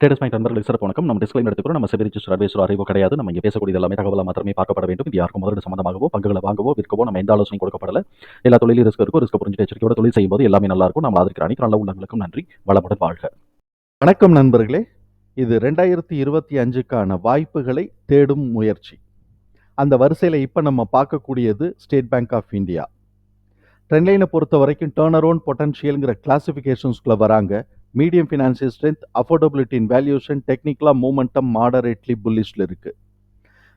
Traders point நண்பர்களுக்கு சிறப்பு வணக்கம். நம்ம டிஸ்கிளைம் எடுத்துக்கிறோம் நம்ம செபி ரிஜிஸ்டர் அட்வைசர் அறிவோ கிடையாது. நம்ம இங்கே பேசக்கூடிய எல்லாமே தகவலாக மாத்திரமே பார்க்கப்பட வேண்டும். இது யாருக்கும் முதலீடு சம்பந்தமாகவோ பங்குகளை வாங்கவோ விற்கவோ நம்ம எந்த ஆலோசனை கொடுக்கப்படல. எல்லா தொழிலும் ரிஸ்க் இருக்கும் ரிஸ்க் புரிஞ்சு எச்சரிக்கையோட தொழில் செய்யும்போது எல்லாமே நல்லா இருக்கும். நம்ம ஆதரிக்கிற அனைத்து நல்ல உள்ளங்களுக்கும் நன்றி. வளமுடன் வாழ்க. வணக்கம் நண்பர்களே. இது ரெண்டாயிரத்தி இருபத்தி அஞ்சுக்கான வாய்ப்புகளை தேடும் முயற்சி. அந்த வரிசையில் இப்போ நம்ம பார்க்கக்கூடியது ஸ்டேட் பேங்க் ஆஃப் இந்தியா ட்ரெண்ட்லைனை பொறுத்த வரைக்கும் டேர்ன் அரௌண்ட் பொட்டன்ஷியல்ங்கிற கிளாசிஃபிகேஷன்ஸ்குள்ளே வராங்க. Medium financial strength affordability in valuation டெக்னிக்கலாக மூமெண்டம் மாடரேட்லி புல்லிஷில் இருக்குது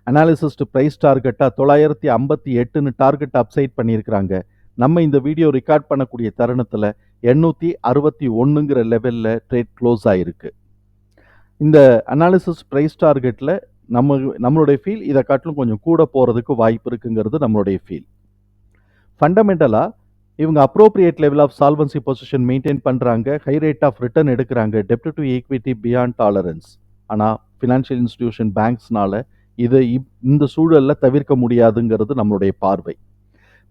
அனாலிசிஸ்ட் ப்ரைஸ் டார்கெட்டாக தொள்ளாயிரத்தி ஐம்பத்தி எட்டுன்னு டார்கெட் அப்சைட் பண்ணியிருக்கிறாங்க. நம்ம இந்த வீடியோ ரெக்கார்ட் பண்ணக்கூடிய தருணத்தில் எண்ணூற்றி அறுபத்தி ஒன்றுங்கிற லெவலில் ட்ரேட் க்ளோஸ் ஆகிருக்கு இந்த அனாலிசிஸ் ப்ரைஸ் டார்கெட்டில் நம்ம நம்மளுடைய ஃபீல் இதை காட்டிலும் கொஞ்சம் கூட போகிறதுக்கு வாய்ப்பு இருக்குங்கிறது நம்மளுடைய ஃபீல் ஃபண்டமெண்டலாக இவங்க appropriate level of solvency position maintain பண்ணுறாங்க ஹை ரேட் ஆஃப் ரிட்டர்ன் எடுக்கிறாங்க. டெப்ட் டு ஈக்விட்டி பியாண்ட் டாலரன்ஸ் ஆனால் ஃபினான்ஷியல் இன்ஸ்டிடியூஷன் பேங்க்ஸ்னால இதை இப் இந்த சூழலில் தவிர்க்க முடியாதுங்கிறது நம்மளுடைய பார்வை.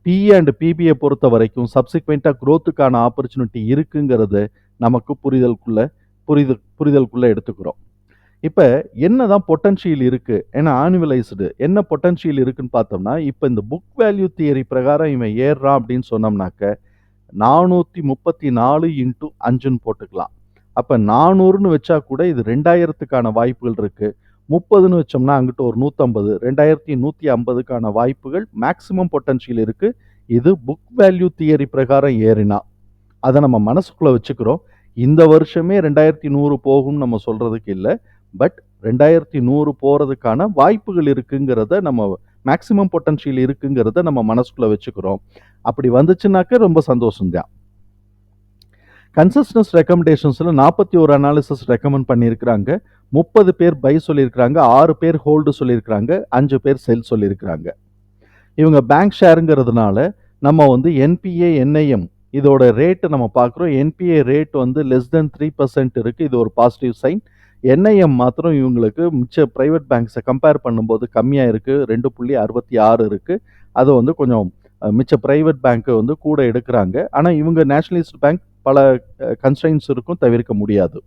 பிஇ அண்ட் பிபிஐ பொறுத்த வரைக்கும் சப்சிக்வெண்ட்டாக க்ரோத்துக்கான ஆப்பர்ச்சுனிட்டி இருக்குங்கிறது நமக்கு புரிதல்குள்ளே புரிதல் புரிதலுக்குள்ளே எடுத்துக்கிறோம். இப்போ என்ன தான் பொட்டன்ஷியல் இருக்குது ஏன்னா ஆனுவலைஸ்டு என்ன பொட்டன்ஷியல் இருக்குன்னு பார்த்தோம்னா இப்போ இந்த புக் வேல்யூ தியரி பிரகாரம் இவன் ஏறுறான் அப்படின்னு சொன்னோம்னாக்க நானூற்றி முப்பத்தி நாலு இன்ட்டு அஞ்சுன்னு போட்டுக்கலாம். அப்போ நானூறுன்னு வச்சா கூட இது ரெண்டாயிரத்துக்கான வாய்ப்புகள் இருக்குது முப்பதுன்னு வச்சோம்னா அங்கிட்ட ஒரு நூற்றம்பது ரெண்டாயிரத்தி நூற்றி ஐம்பதுக்கான வாய்ப்புகள் மேக்ஸிமம் பொட்டன்ஷியல் இருக்குது இது புக் வேல்யூ தியரி பிரகாரம் ஏறினா. அதை நம்ம மனசுக்குள்ளே வச்சுக்கிறோம். இந்த வருஷமே ரெண்டாயிரத்தி நூறு போகும்னு நம்ம சொல்கிறதுக்கு இல்லை. பட் ரெண்டாயிரத்தி நூறு போகிறதுக்கான வாய்ப்புகள் இருக்குங்கிறத நம்ம மேக்சிமம் பொட்டன்ஷியல் இருக்குங்கிறத நம்ம மனசுக்குள்ளே வச்சுக்கிறோம். அப்படி வந்துச்சுனாக்க ரொம்ப சந்தோஷம்தான். கன்சஸ்டன்ஸ் ரெக்கமெண்டேஷன்ஸில் நாற்பத்தி ஒரு அனாலிசிஸ் ரெக்கமெண்ட் பண்ணியிருக்கிறாங்க. முப்பது பேர் பை சொல்லியிருக்கிறாங்க. ஆறு பேர் ஹோல்டு சொல்லியிருக்கிறாங்க. அஞ்சு பேர் செல் சொல்லியிருக்கிறாங்க. இவங்க பேங்க் ஷேருங்கிறதுனால நம்ம வந்து என்பிஏ என்ஐஎம் இதோட ரேட்டு நம்ம பார்க்குறோம். என்பிஏ ரேட் வந்து லெஸ் தென் த்ரீ பர்சன்ட் இருக்குது இது ஒரு பாசிட்டிவ் சைன் என்ஐஎம் மாத்திரம் இவங்களுக்கு மிச்ச ப்ரைவேட் பேங்க்ஸை கம்பேர் பண்ணும்போது கம்மியாக இருக்குது ரெண்டு புள்ளி அறுபத்தி ஆறு இருக்குது அது வந்து கொஞ்சம் மிச்ச ப்ரைவேட் பேங்க்கு வந்து கூட எடுக்கிறாங்க. ஆனால் இவங்க நேஷனலிஸ்ட் பேங்க் பல கன்ஸ்டைன்ஸ் இருக்கும் தவிர்க்க முடியாது.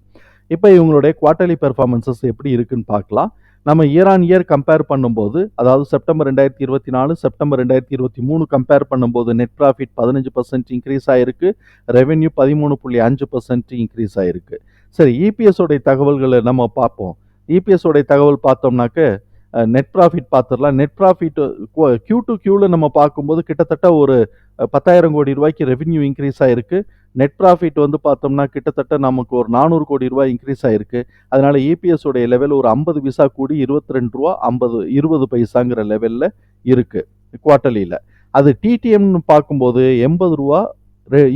இப்போ இவங்களுடைய குவார்டர்லி பெர்ஃபார்மன்சஸ் எப்படி இருக்குன்னு பார்க்கலாம். நம்ம இயர் ஆன் இயர் கம்பேர் பண்ணும்போது அதாவது செப்டம்பர் ரெண்டாயிரத்தி இருபத்தி நாலு செப்டம்பர் ரெண்டாயிரத்தி இருபத்தி மூணு கம்பேர் பண்ணும்போது நெட் ப்ராஃபிட் பதினஞ்சு பர்சன்ட் இன்க்ரீஸ் ஆகிருக்கு ரெவென்யூ பதிமூணு புள்ளி அஞ்சு பர்சன்ட் இன்க்ரீஸ் ஆகிருக்கு சரி இபிஎஸோடைய தகவல்களை நம்ம பார்ப்போம். இபிஎஸோடைய தகவல் பார்த்தோம்னாக்க நெட் ப்ராஃபிட் பார்த்துடலாம். நெட் ப்ராஃபிட் கியூ டு கியூவில் நம்ம பார்க்கும்போது கிட்டத்தட்ட ஒரு பத்தாயிரம் கோடி ரூபாய்க்கு ரெவென்யூ இன்க்ரீஸ் ஆகிருக்கு நெட் ப்ராஃபிட் வந்து பார்த்தோம்னா கிட்டத்தட்ட நமக்கு ஒரு நானூறு கோடி ரூபாய் இன்க்ரீஸ் ஆகிருக்கு அதனால் இபிஎஸ் உடைய லெவல் ஒரு ஐம்பது பைசா கூடி இருபத்தி ரெண்டு ரூபா ஐம்பது இருபது பைசாங்கிற லெவலில் இருக்குது குவார்ட்டர்லியில் அது டிடிஎம்னு பார்க்கும்போது எண்பது ரூபா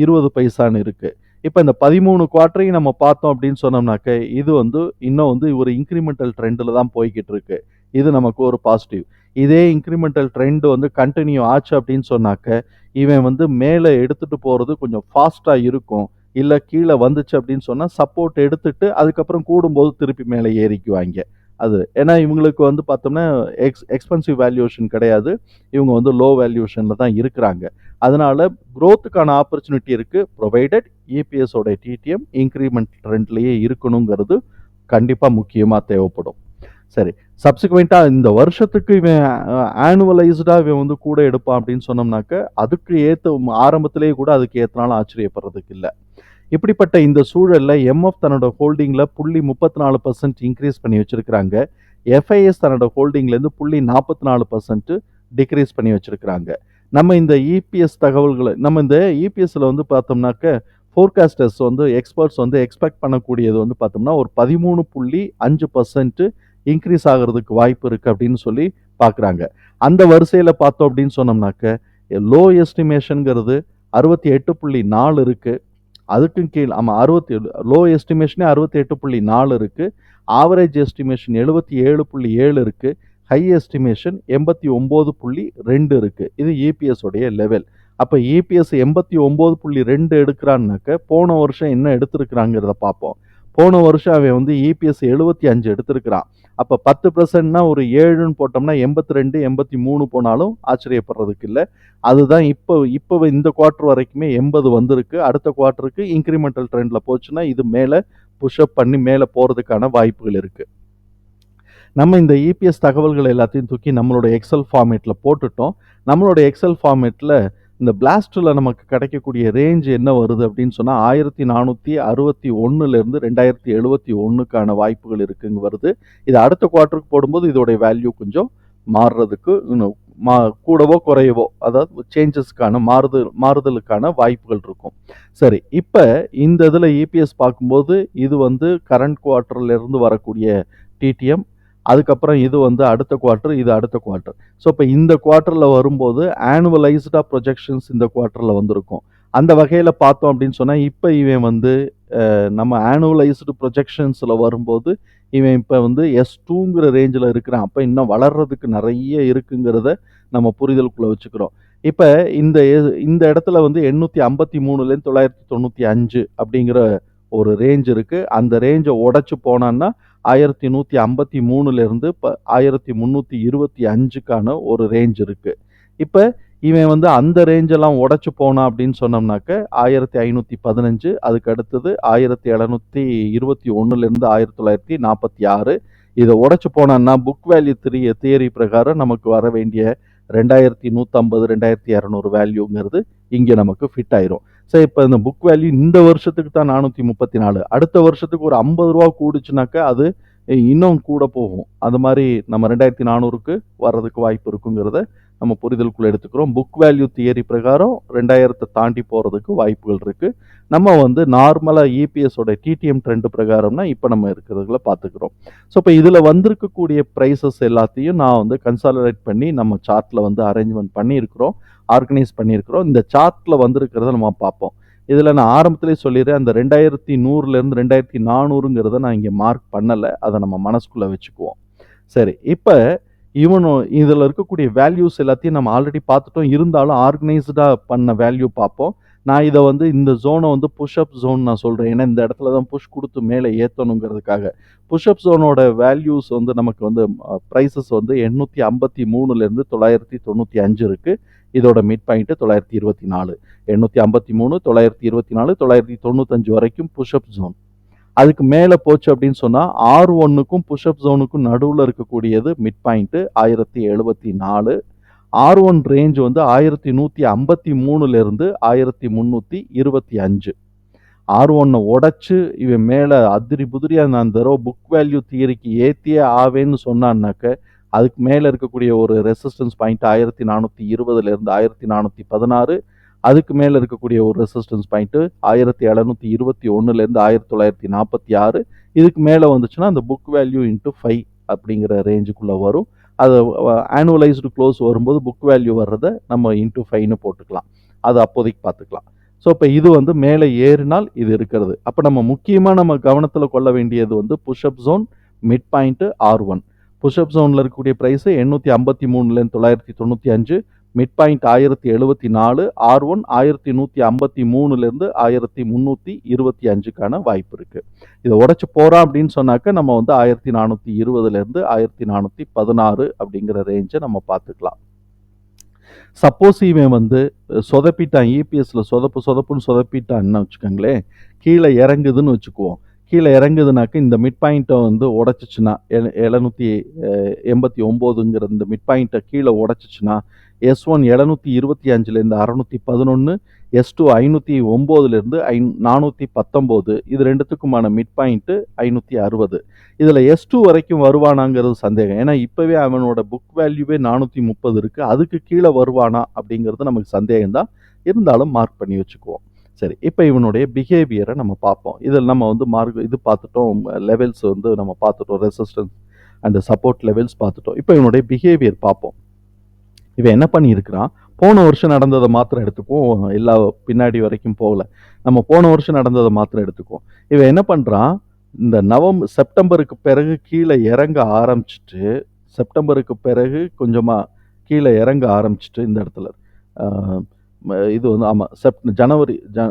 இருபது பைசான்னு இருக்குது இப்போ இந்த பதிமூணு குவார்டரையும் நம்ம பார்த்தோம் அப்படின்னு சொன்னோம்னாக்க இது வந்து இன்னும் வந்து ஒரு இன்க்ரிமெண்டல் ட்ரெண்டில் தான் போய்கிட்டு இருக்கு. இது நமக்கு ஒரு பாசிட்டிவ் இதே இன்க்ரிமெண்டல் ட்ரெண்ட் வந்து கண்டினியூ ஆச்சு அப்படின்னு சொன்னாக்க இவன் வந்து மேலே எடுத்துகிட்டு போகிறது கொஞ்சம் ஃபாஸ்ட்டாக இருக்கும். இல்லை கீழே வந்துச்சு அப்படின்னு சொன்னால் சப்போர்ட் எடுத்துட்டு அதுக்கப்புறம் கூடும்போது திருப்பி மேலே ஏறிக்குவாங்க. அது. ஏன்னா இவங்களுக்கு வந்து பார்த்தோம்னா எக்ஸ் எக்ஸ்பென்சிவ் வேல்யூஷன் கிடையாது. இவங்க வந்து லோ வேல்யூஷனில் தான் இருக்கிறாங்க. அதனால் க்ரோத்துக்கான ஆப்பர்ச்சுனிட்டி இருக்குது ப்ரொவைடட் இபிஎஸோட டிடிஎம் இன்க்ரிமெண்ட் ட்ரெண்ட்லேயே இருக்கணுங்கிறது கண்டிப்பாக முக்கியமாக தேவைப்படும். சரி. சப்சிக்வெண்ட்டாக இந்த வருஷத்துக்கு இவன் ஆனுவலைஸ்டாக இவன் வந்து கூட எடுப்பான் அப்படின்னு சொன்னோம்னாக்க அதுக்கு ஏற்ற ஆரம்பத்திலேயே கூட அதுக்கு ஏற்றனாலும் ஆச்சரியப்படுறதுக்கு இல்லை. இப்படிப்பட்ட இந்த சூழலில் எம்எஃப் தன்னோட ஹோல்டிங்கில் புள்ளி முப்பத்தி நாலு பர்சன்ட் இன்க்ரீஸ் பண்ணி வச்சுருக்கிறாங்க. எஃப்ஐஎஸ் தன்னோட ஹோல்டிங்லேருந்து புள்ளி நாற்பத்தி நாலு பர்சன்ட்டு டிக்ரீஸ் பண்ணி வச்சுருக்கிறாங்க. நம்ம இந்த இபிஎஸ் தகவல்களை நம்ம இந்த இபிஎஸ்ல வந்து பார்த்தோம்னாக்க ஃபோர்காஸ்டர்ஸ் வந்து எக்ஸ்பர்ட்ஸ் வந்து எக்ஸ்பெக்ட் பண்ணக்கூடியது வந்து பார்த்தோம்னா ஒரு பதிமூணு புள்ளி அஞ்சு பர்சன்ட்டு இன்க்ரீஸ் ஆகிறதுக்கு வாய்ப்பு இருக்குது அப்படின்னு சொல்லி பார்க்குறாங்க. அந்த வரிசையில் பார்த்தோம் அப்படின்னு சொன்னோம்னாக்க லோ எஸ்டிமேஷனுங்கிறது அறுபத்தி எட்டு புள்ளி நாலு இருக்குது அதுக்கும் கீழ் ஆமாம் அறுபத்தி லோ எஸ்டிமேஷனே அறுபத்தி எட்டு புள்ளி நாலு இருக்குது ஆவரேஜ் எஸ்டிமேஷன் எழுபத்தி ஏழு புள்ளி ஏழு இருக்குது ஹை எஸ்டிமேஷன் எண்பத்தி ஒம்பது புள்ளி ரெண்டு இருக்குது இது இபிஎஸ் உடைய லெவல் அப்போ இபிஎஸ் எண்பத்தி ஒம்பது புள்ளி ரெண்டு எடுக்கிறான்னாக்க போன வருஷம் என்ன எடுத்திருக்கிறாங்கிறத பார்ப்போம். போன வருஷம் அவன் வந்து இபிஎஸ் எழுபத்தி அஞ்சு எடுத்திருக்கிறான். அப்போ பத்து பர்சன்ட்னா ஒரு ஏழுன்னு போட்டோம்னா எண்பத்தி ரெண்டு எண்பத்தி மூணு போனாலும் ஆச்சரியப்படுறதுக்கு இல்லை. அதுதான் இப்போ இப்போ இந்த குவார்ட்டர் வரைக்குமே எண்பது வந்திருக்கு. அடுத்த குவார்ட்டருக்கு இன்க்ரிமெண்டல் ட்ரெண்டில் போச்சுன்னா இது மேலே புஷ்அப் பண்ணி மேலே போகிறதுக்கான வாய்ப்புகள் இருக்குது நம்ம இந்த இபிஎஸ் தகவல்கள் எல்லாத்தையும் தூக்கி நம்மளோட எக்ஸல் ஃபார்மேட்டில் போட்டுட்டோம். நம்மளோட எக்ஸல் ஃபார்மேட்டில் இந்த பிளாஸ்டில் நமக்கு கிடைக்கக்கூடிய ரேஞ்ச் என்ன வருது அப்படின்னு சொன்னால் ஆயிரத்தி நானூற்றி அறுபத்தி ஒன்றுலேருந்து ரெண்டாயிரத்தி எழுபத்தி ஒன்றுக்கான வாய்ப்புகள் இருக்குங்க வருது. இது அடுத்த குவார்ட்டருக்கு போடும்போது இதோடைய வேல்யூ கொஞ்சம் மாறுறதுக்கு இன்னும் மா கூடவோ குறையவோ அதாவது சேஞ்சஸ்க்கான மாறுதல் மாறுதலுக்கான வாய்ப்புகள் இருக்கும். சரி இப்போ இந்த இதில் இபிஎஸ் பார்க்கும்போது இது வந்து கரண்ட் குவார்ட்டர்லேருந்து வரக்கூடிய டிடிஎம் அதுக்கப்புறம் இது வந்து அடுத்த குவார்ட்டர் இது அடுத்த குவார்ட்டர் ஸோ இப்போ இந்த குவார்ட்டரில் வரும்போது ஆனுவலைஸ்டாக ப்ரொஜெக்ஷன்ஸ் இந்த குவார்ட்டரில் வந்திருக்கும். அந்த வகையில் பார்த்தோம் அப்படின்னு சொன்னால் இப்போ இவன் வந்து நம்ம ஆனுவலைஸ்டு ப்ரொஜெக்ஷன்ஸில் வரும்போது இவன் இப்போ வந்து எஸ் டூங்கிற ரேஞ்சில் இருக்கிறான். அப்போ இன்னும் வளர்றதுக்கு நிறைய இருக்குங்கிறத நம்ம புரிதலுக்குள்ளே வச்சுக்கிறோம். இப்போ இந்த எ- இந்த இடத்துல வந்து எண்ணூற்றி ஐம்பத்தி மூணுலேருந்து தொள்ளாயிரத்தி தொண்ணூற்றி அஞ்சு அப்படிங்கிற ஒரு ரேஞ்ச் இருக்குது அந்த ரேஞ்சை உடச்சி போனான்னா ஆயிரத்தி நூற்றி ஐம்பத்தி மூணுலேருந்து இப்போ ஆயிரத்தி முந்நூற்றி இருபத்தி அஞ்சுக்கான ஒரு ரேஞ்ச் இருக்குது இப்போ இவன் வந்து அந்த ரேஞ்செல்லாம் உடச்சி போனான் அப்படின்னு சொன்னோம்னாக்க ஆயிரத்தி ஐநூற்றி பதினஞ்சு அதுக்கு அடுத்தது ஆயிரத்தி எழுநூற்றி இருபத்தி ஒன்றுலேருந்து ஆயிரத்தி தொள்ளாயிரத்தி நாற்பத்தி ஆறு. இதை உடச்சி போனான்னா புக் வேல்யூ த்ரீ தியரி பிரகாரம் நமக்கு வர வேண்டிய ரெண்டாயிரத்தி நூற்றம்பது ரெண்டாயிரத்தி இரநூறு வேல்யூங்கிறது இங்கே நமக்கு ஃபிட் ஆயிரும். சரி இப்போ இந்த புக் வேல்யூ இந்த வருஷத்துக்கு தான் நானூற்றி முப்பத்தி நாலு. அடுத்த வருஷத்துக்கு ஒரு ஐம்பது ரூபா கூடுச்சுனாக்கா அது இன்னும் கூட போகும். அது மாதிரி நம்ம ரெண்டாயிரத்தி நானூறுக்கு வர்றதுக்கு வாய்ப்பு இருக்குங்கிறத நம்ம புரிதலுக்குள்ள எடுத்துக்கிறோம். புக் வேல்யூ தியரி பிரகாரம் ரெண்டாயிரத்தை தாண்டி போகிறதுக்கு வாய்ப்புகள் இருக்குது நம்ம வந்து நார்மலாக இபிஎஸோட டிடிஎம் ட்ரெண்டு பிரகாரம்னா இப்போ நம்ம இருக்கிறதுல பார்த்துக்கிறோம் ஸோ இப்போ இதில் வந்திருக்கக்கூடிய ப்ரைஸஸ் எல்லாத்தையும் நான் வந்து கன்சாலிடேட் பண்ணி நம்ம சார்ட்டில் வந்து அரேஞ்ச்மெண்ட் பண்ணியிருக்கிறோம் ஆர்கனைஸ் பண்ணியிருக்கிறோம். இந்த சார்ட்டில் வந்திருக்கிறத நம்ம பார்ப்போம். இதில் நான் ஆரம்பத்திலே சொல்லிடுறேன். அந்த ரெண்டாயிரத்தி நூறுலேருந்து ரெண்டாயிரத்தி நானூறுங்கிறத நான் இங்கே மார்க் பண்ணலை. அதை நம்ம மனசுக்குள்ளே வச்சுக்குவோம். சரி இப்போ இவனும் இதில் இருக்கக்கூடிய வேல்யூஸ் எல்லாத்தையும் நம்ம ஆல்ரெடி பார்த்துட்டோம். இருந்தாலும் ஆர்கனைஸ்டாக பண்ண வேல்யூ பார்ப்போம். நான் இதை வந்து இந்த ஜோனை வந்து புஷ்அப் ஜோன் நான் சொல்கிறேன் ஏன்னா இந்த இடத்துல தான் புஷ் கொடுத்து மேலே ஏற்றணுங்கிறதுக்காக புஷ்அப் ஜோனோட வேல்யூஸ் வந்து நமக்கு வந்து ப்ரைஸஸ் வந்து எண்ணூற்றி ஐம்பத்தி மூணுலேருந்து தொள்ளாயிரத்தி தொண்ணூற்றி அஞ்சு இருக்குது இதோட மிட் பாயிண்ட்டு தொள்ளாயிரத்தி இருபத்தி நாலு. எண்ணூற்றி ஐம்பத்தி மூணு தொள்ளாயிரத்தி இருபத்தி நாலு தொள்ளாயிரத்தி தொண்ணூத்தஞ்சு வரைக்கும் புஷ்அப் ஜோன் அதுக்கு மேலே போச்சு அப்படின்னு சொன்னால் ஆர் ஒன்னுக்கும் புஷ்அப் ஜோனுக்கும் நடுவில் இருக்கக்கூடியது மிட் பாயிண்ட்டு ஆயிரத்தி எழுபத்தி நாலு. ஆர் ஒன் ரேஞ்ச் வந்து ஆயிரத்தி நூற்றி ஐம்பத்தி மூணுலேருந்து ஆயிரத்தி முந்நூற்றி இருபத்தி அஞ்சு. ஆர் ஒன்னை உடச்சி இவன் மேலே அதிரி புதிரியாக நான் தரோ புக் வேல்யூ தியரிக்கு ஏற்றியே ஆவேன்னு சொன்னான்னாக்க அதுக்கு மேலே இருக்கக்கூடிய ஒரு ரெசிஸ்டன்ஸ் பாயிண்ட் ஆயிரத்தி நானூற்றி இருபதுலேருந்து ஆயிரத்தி நானூற்றி பதினாறு. அதுக்கு மேலே இருக்கக்கூடிய ஒரு ரெசிஸ்டன்ஸ் பாயிண்ட்டு ஆயிரத்தி எழுநூற்றி இருபத்தி ஒன்றுலேருந்து ஆயிரத்தி தொள்ளாயிரத்தி நாற்பத்தி ஆறு. இதுக்கு மேலே வந்துச்சுன்னா அந்த புக் வேல்யூ இன்ட்டு ஃபைவ் அப்படிங்கிற ரேஞ்சுக்குள்ளே வரும். அது ஆனுவலைஸ்டு க்ளோஸ் வரும்போது புக் வேல்யூ வர்றதை நம்ம இன்ட்டு ஃபைவ்னு போட்டுக்கலாம். அது அப்போதைக்கு பார்த்துக்கலாம். ஸோ இப்போ இது வந்து மேலே ஏறினால் இது இருக்கிறது. அப்போ நம்ம முக்கியமாக நம்ம கவனத்தில் கொள்ள வேண்டியது வந்து push up zone mid point R one push up ஜோனில் இருக்கக்கூடிய ப்ரைஸு எண்ணூற்றி ஐம்பத்தி மூணுலேருந்து தொள்ளாயிரத்தி தொண்ணூற்றி அஞ்சு. மிட் பாயிண்ட் ஆயிரத்தி எழுபத்தி நாலு ஆர் ஒன் ஆயிரத்தி நூற்றி ஐம்பத்தி மூணுலேருந்து ஆயிரத்தி முந்நூற்றி இருபத்தி அஞ்சுக்கான வாய்ப்பு இருக்குது இதை உடச்சி போகிறோம் அப்படின்னு சொன்னாக்க நம்ம வந்து ஆயிரத்தி நானூற்றி இருபதுலேருந்து ஆயிரத்தி நானூற்றி பதினாறு அப்படிங்கிற ரேஞ்சை நம்ம பார்த்துக்கலாம். சப்போஸ் இவன் வந்து சொதப்பிட்டான் இபிஎஸ்ல சொதப்பு சொதப்புன்னு சொதப்பிட்டான்னு வச்சுக்கோங்களேன் கீழே இறங்குதுன்னு வச்சுக்குவோம். கீழே இறங்குதுனாக்க இந்த மிட் பாயிண்ட்டை வந்து உடச்சிச்சுன்னா எழுநூற்றி எண்பத்தி ஒம்போதுங்கிற இந்த மிட் பாயிண்ட்டை கீழே உடச்சிச்சுன்னா எஸ் ஒன் எழுநூற்றி இருபத்தி அஞ்சுலேருந்து அறநூற்றி பதினொன்று எஸ் டூ ஐநூற்றி ஒம்போதுலேருந்து ஐ நானூற்றி பத்தொம்போது. இது ரெண்டுத்துக்குமான மிட் பாயிண்ட்டு ஐநூற்றி அறுபது. இதில் எஸ் டூ வரைக்கும் வருவானாங்கிறது சந்தேகம். ஏன்னா இப்போவே அவனோட புக் வேல்யூவே நானூற்றி முப்பது இருக்குது அதுக்கு கீழே வருவானா அப்படிங்கிறது நமக்கு சந்தேகம் தான் இருந்தாலும் மார்க் பண்ணி வச்சுக்குவோம். சரி இப்போ இவனுடைய பிஹேவியரை நம்ம பார்ப்போம். இதில் நம்ம வந்து மார்க் இது பார்த்துட்டோம். லெவல்ஸ் வந்து நம்ம பார்த்துட்டோம். ரெசிஸ்டன்ஸ் அண்ட் சப்போர்ட் லெவல்ஸ் பார்த்துட்டோம். இப்போ இவனுடைய பிஹேவியர் பார்ப்போம். இவன் என்ன பண்ணியிருக்கிறான்? போன வருஷம் நடந்ததை மாத்திரம் எடுத்துக்குவோம் எல்லா பின்னாடி வரைக்கும் போகல. நம்ம போன வருஷம் நடந்ததை மாத்திரம் எடுத்துக்குவோம் இவன் என்ன பண்ணுறான் இந்த நவம்பர் செப்டம்பருக்கு பிறகு கீழே இறங்க ஆரம்பிச்சிட்டு செப்டம்பருக்கு பிறகு கொஞ்சமாக கீழே இறங்க ஆரம்பிச்சிட்டு இந்த இடத்துல. இது வந்து ஆமாம் செப் ஜனவரி ஜ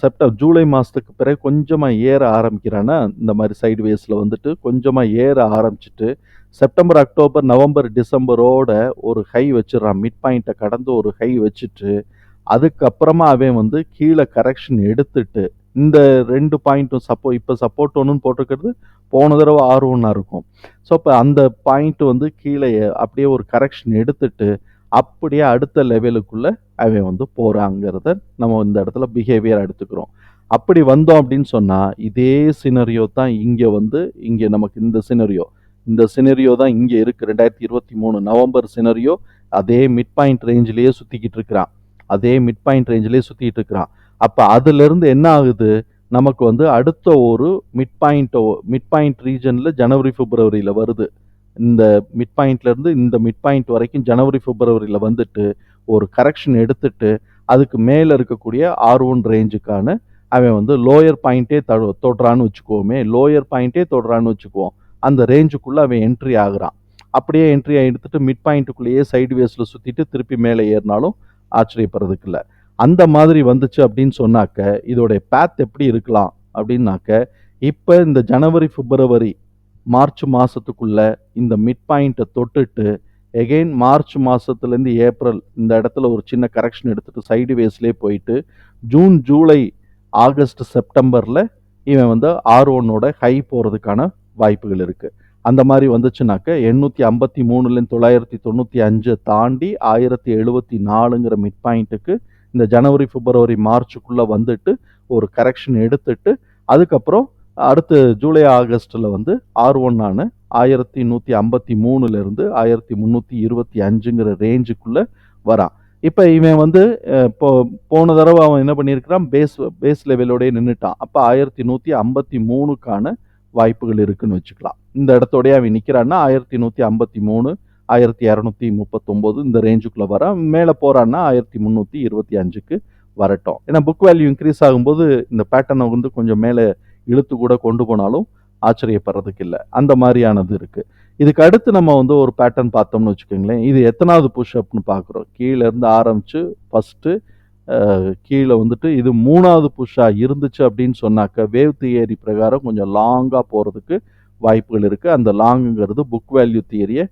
செப்டம் ஜூலை மாதத்துக்கு பிறகு கொஞ்சமாக ஏற ஆரம்பிக்கிறான்னா இந்த மாதிரி சைடு வேஸில் வந்துட்டு கொஞ்சமாக ஏற ஆரம்பிச்சிட்டு செப்டம்பர் அக்டோபர் நவம்பர் டிசம்பரோட ஒரு ஹை வச்சிடறான். மிட் பாயிண்ட்டை கடந்து ஒரு ஹை வச்சுட்டு அதுக்கப்புறமா அவன் வந்து கீழே கரெக்ஷன் எடுத்துட்டு இந்த ரெண்டு பாயிண்ட்டும் சப்போ இப்போ சப்போர்ட் ஒன்றுன்னு போட்டிருக்கிறது போன தடவை ஆறு ஒன்றா இருக்கும். ஸோ இப்போ அந்த பாயிண்ட் வந்து கீழே அப்படியே ஒரு கரெக்ஷன் எடுத்துட்டு அப்படியே அடுத்த லெவலுக்குள்ளே அவன் வந்து போகிறாங்கிறத நம்ம இந்த இடத்துல பிஹேவியர் எடுத்துக்கிறோம். அப்படி வந்தோம் அப்படின்னு சொன்னால் இதே சினரியோ தான் இங்கே வந்து இங்கே நமக்கு இந்த சினரியோ இந்த சினரியோ தான் இங்கே இருக்குது ரெண்டாயிரத்தி இருபத்தி மூணு நவம்பர் சினரியோ அதே மிட் பாயிண்ட் ரேஞ்சிலேயே சுற்றிக்கிட்டு இருக்கிறான். அதே மிட் பாயிண்ட் ரேஞ்சிலேயே சுற்றிட்டு இருக்கிறான். அப்போ அதுலேருந்து என்ன ஆகுது? நமக்கு வந்து அடுத்த ஒரு மிட் பாயிண்ட்டோ மிட் பாயிண்ட் ரீஜனில் ஜனவரி பிப்ரவரியில் வருது. இந்த மிட் பாயிண்ட்லேருந்து இந்த மிட் பாயிண்ட் வரைக்கும் ஜனவரி பிப்ரவரியில் வந்துட்டு ஒரு கரெக்ஷன் எடுத்துட்டு அதுக்கு மேலே இருக்கக்கூடிய ஆர் ஒன் ரேஞ்சுக்கான அவன் வந்து லோயர் பாயிண்ட்டே தடு தொடுறான்னு வச்சுக்குவோமே லோயர் பாயிண்ட்டே தொடுறான்னு வச்சுக்குவோம். அந்த ரேஞ்சுக்குள்ளே அவன் என்ட்ரி ஆகுறான். அப்படியே என்ட்ரி எடுத்துட்டு மிட் பாயிண்ட்டுக்குள்ளேயே சைடு வேஸில் சுற்றிட்டு திருப்பி மேலே ஏறினாலும் ஆச்சரியப்படுறதுக்கு இல்லை. அந்த மாதிரி வந்துச்சு அப்படின்னு சொன்னாக்க இதோடைய பேத் எப்படி இருக்கலாம் அப்படின்னாக்க இப்போ இந்த ஜனவரி பிப்ரவரி மார்ச் மாதத்துக்குள்ளே இந்த மிட் பாயிண்ட்டை தொட்டுட்டு எகெயின் மார்ச் மாதத்துலேருந்து ஏப்ரல் இந்த இடத்துல ஒரு சின்ன கரெக்ஷன் எடுத்துகிட்டு சைடு வேஸ்லேயே போயிட்டு ஜூன் ஜூலை ஆகஸ்ட் செப்டம்பரில் இவன் வந்து ஆர் ஒன்னோட ஹை போகிறதுக்கான வாய்ப்புகள் இருக்குது அந்த மாதிரி வந்துச்சுனாக்க எண்ணூற்றி ஐம்பத்தி மூணுலேருந்து தொள்ளாயிரத்தி தொண்ணூற்றி அஞ்சை தாண்டி ஆயிரத்தி எழுபத்தி நாலுங்கிற மிட் பாயிண்ட்டுக்கு இந்த ஜனவரி பிப்ரவரி மார்ச்சுக்குள்ளே வந்துட்டு ஒரு கரெக்ஷன் எடுத்துட்டு அதுக்கப்புறம் அடுத்து ஜூலை ஆகஸ்ட்டில் வந்து ஆர் ஒன்னானு ஆயிரத்தி நூற்றி ஐம்பத்தி மூணுலேருந்து ஆயிரத்தி முந்நூற்றி இருபத்தி அஞ்சுங்கிற ரேஞ்சுக்குள்ளே வரான் இப்போ இவன் வந்து இப்போ போன தடவை அவன் என்ன பண்ணியிருக்கிறான்? பேஸ் பேஸ் லெவலோடய நின்றுட்டான் அப்போ ஆயிரத்தி நூற்றி ஐம்பத்தி மூணுக்கான வாய்ப்புகள் இருக்குன்னு வச்சுக்கலாம். இந்த இடத்தோடய அவன் நிற்கிறான்னா ஆயிரத்தி நூற்றி ஐம்பத்தி மூணு ஆயிரத்தி இரநூத்தி முப்பத்தொம்போது இந்த ரேஞ்சுக்குள்ளே வரான் மேலே போகிறான்னா ஆயிரத்தி முந்நூற்றி இருபத்தி அஞ்சுக்கு வரட்டும். ஏன்னா புக் வேல்யூ இன்க்ரீஸ் ஆகும்போது இந்த பேட்டர்னை வந்து கொஞ்சம் மேலே இழுத்து கூட கொண்டு போனாலும் ஆச்சரியப்படுறதுக்கு இல்லை. அந்த மாதிரியானது இருக்குது இதுக்கு அடுத்து நம்ம வந்து ஒரு பேட்டர்ன் பார்த்தோம்னு வச்சுக்கோங்களேன். இது எத்தனாவது புஷ்அப்னு பார்க்குறோம். கீழேருந்து ஆரம்பித்து ஃபஸ்ட்டு ஃபர்ஸ்ட்டு கீழே வந்துட்டு இது மூணாவது புஷ்ஷாக இருந்துச்சு அப்படின்னு சொன்னாக்க வேவ் தியரி பிரகாரம் கொஞ்சம் லாங்காக போகிறதுக்கு வாய்ப்புகள் இருக்குது அந்த லாங்குங்கிறது புக் வேல்யூ தியரியை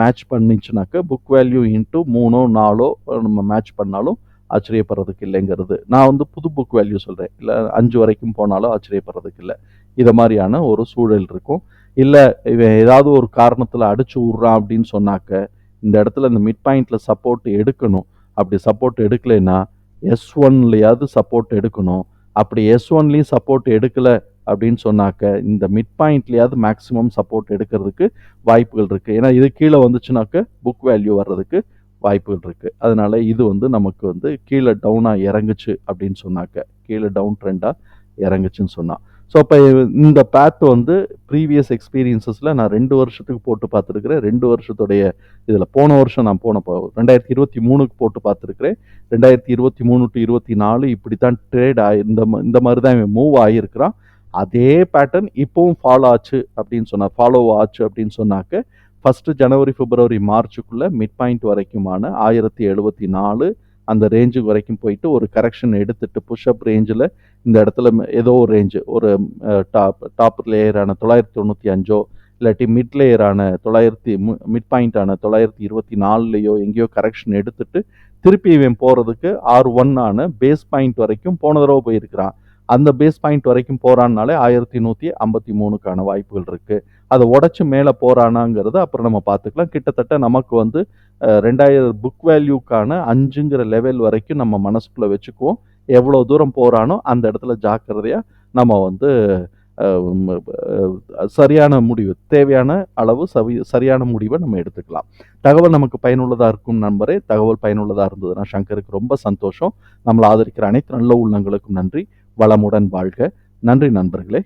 மேட்ச் பண்ணிச்சுனாக்க புக் வேல்யூ இன்ட்டு மூணோ நாலோ நம்ம மேட்ச் பண்ணாலும் ஆச்சரியப்படுறதுக்கு இல்லைங்கிறது. நான் வந்து புது புக் வேல்யூ சொல்கிறேன் இல்லை அஞ்சு வரைக்கும் போனாலும் ஆச்சரியப்படுறதுக்கு இல்லை. இதை மாதிரியான ஒரு சூழல் இருக்கும். இல்லை இவன் ஏதாவது ஒரு காரணத்தில் அடிச்சு விட்றான் அப்படின்னு சொன்னாக்க இந்த இடத்துல இந்த மிட் பாயிண்டில் சப்போர்ட் எடுக்கணும். அப்படி சப்போர்ட் எடுக்கலைன்னா எஸ் ஒன்லையாவது சப்போர்ட் எடுக்கணும். அப்படி எஸ் ஒன்லேயும் சப்போர்ட் எடுக்கலை அப்படின்னு சொன்னாக்க இந்த மிட் பாயிண்ட்லையாவது மேக்ஸிமம் சப்போர்ட் எடுக்கிறதுக்கு வாய்ப்புகள் இருக்குது ஏன்னா இது கீழே வந்துச்சுனாக்க புக் வேல்யூ வர்றதுக்கு வாய்ப்புகள் இருக்குது அதனால் இது வந்து நமக்கு வந்து கீழே டவுனாக இறங்குச்சு அப்படின்னு சொன்னாக்க கீழே டவுன் ட்ரெண்டாக இறங்குச்சுன்னு சொன்னால் ஸோ அப்போ இந்த பேத் வந்து ப்ரீவியஸ் எக்ஸ்பீரியன்ஸஸில் நான் ரெண்டு வருஷத்துக்கு போட்டு பார்த்துருக்குறேன். ரெண்டு வருஷத்துடைய இதில் போன வருஷம் நான் போனப்போ ரெண்டாயிரத்தி இருபத்தி மூணுக்கு போட்டு பார்த்துருக்குறேன். ரெண்டாயிரத்தி இருபத்தி மூணு டு இருபத்தி நாலு இப்படி தான் ட்ரேட் ஆகி இந்த இந்த மாதிரி தான் இவன் மூவ் ஆகியிருக்கிறான் அதே பேட்டர்ன் இப்போவும் ஃபாலோ ஆச்சு அப்படின்னு சொன்னார் ஃபாலோ ஆச்சு அப்படின்னு சொன்னாக்க ஃபஸ்ட்டு ஜனவரி பிப்ரவரி மார்ச்சுக்குள்ளே மிட் பாயிண்ட் வரைக்குமான ஆயிரத்தி எழுபத்தி நாலு அந்த ரேஞ்சு வரைக்கும் போயிட்டு ஒரு கரெக்ஷன் எடுத்துட்டு புஷ்அப் ரேஞ்சில் இந்த இடத்துல ஏதோ ஒரு ரேஞ்சு ஒரு டாப் டாப் லேயரான தொள்ளாயிரத்தி தொண்ணூற்றி அஞ்சோ இல்லாட்டி மிட் லேயரான தொள்ளாயிரத்தி மிட் பாயிண்டான தொள்ளாயிரத்தி இருபத்தி நாலுலையோ எங்கேயோ கரெக்ஷன் எடுத்துட்டு திருப்பி இவன் போகிறதுக்கு ஆர் ஒன் ஆன பேஸ் பாயிண்ட் வரைக்கும் போன தடவை போயிருக்கிறான். அந்த பேஸ் பாயிண்ட் வரைக்கும் போகிறான்னாலே ஆயிரத்தி நூற்றி ஐம்பத்தி மூணுக்கான வாய்ப்புகள் இருக்குது அதை உடச்சி மேலே போகிறானாங்கிறத அப்புறம் நம்ம பார்த்துக்கலாம். கிட்டத்தட்ட நமக்கு வந்து ரெண்டாயிரம் புக் வேல்யூக்கான அஞ்சுங்கிற லெவல் வரைக்கும் நம்ம மனசுக்குள்ளே வச்சுக்குவோம். எவ்வளோ தூரம் போகிறானோ அந்த இடத்துல ஜாக்கிரதையாக நம்ம வந்து சரியான முடிவு தேவையான அளவு சவி சரியான முடிவை நம்ம எடுத்துக்கலாம். தகவல் நமக்கு பயனுள்ளதாக இருக்கும் நண்பரே. தகவல் பயனுள்ளதாக இருந்ததுன்னா சங்கருக்கு ரொம்ப சந்தோஷம். நம்மளை ஆதரிக்கிற அனைத்து நல்ல உள்ளங்களுக்கும் நன்றி. வளமுடன் வாழ்க. நன்றி நண்பர்களே.